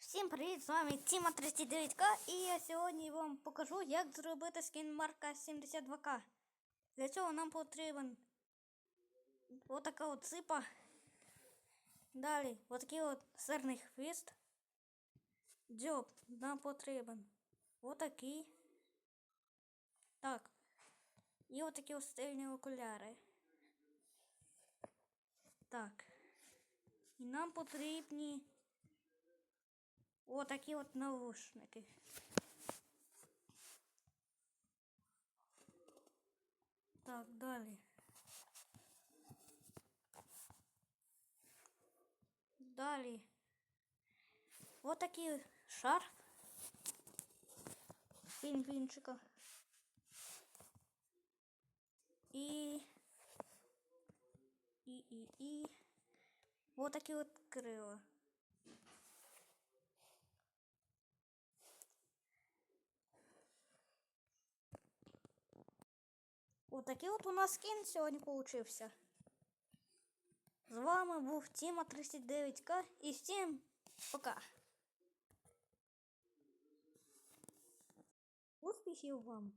Всім привіт! З вами Тіма 39К і я сьогодні вам покажу, як зробити скін марка 72К. Для цього нам потрібен отака от ципа. Далі отакий от сирний хвіст. Дзьоб нам потрібен. Отакий. Так. І отакі от стильні окуляри. Так. І нам потрібні отакі от наушники. Так, далі. Далі. Отакий шарф. Пінг-пінчика. І... І, і, і. Отакі от крила. Отакий от у нас скін сьогодні получився. З вами був Тіма 39К і всім пока. Успіхів вам!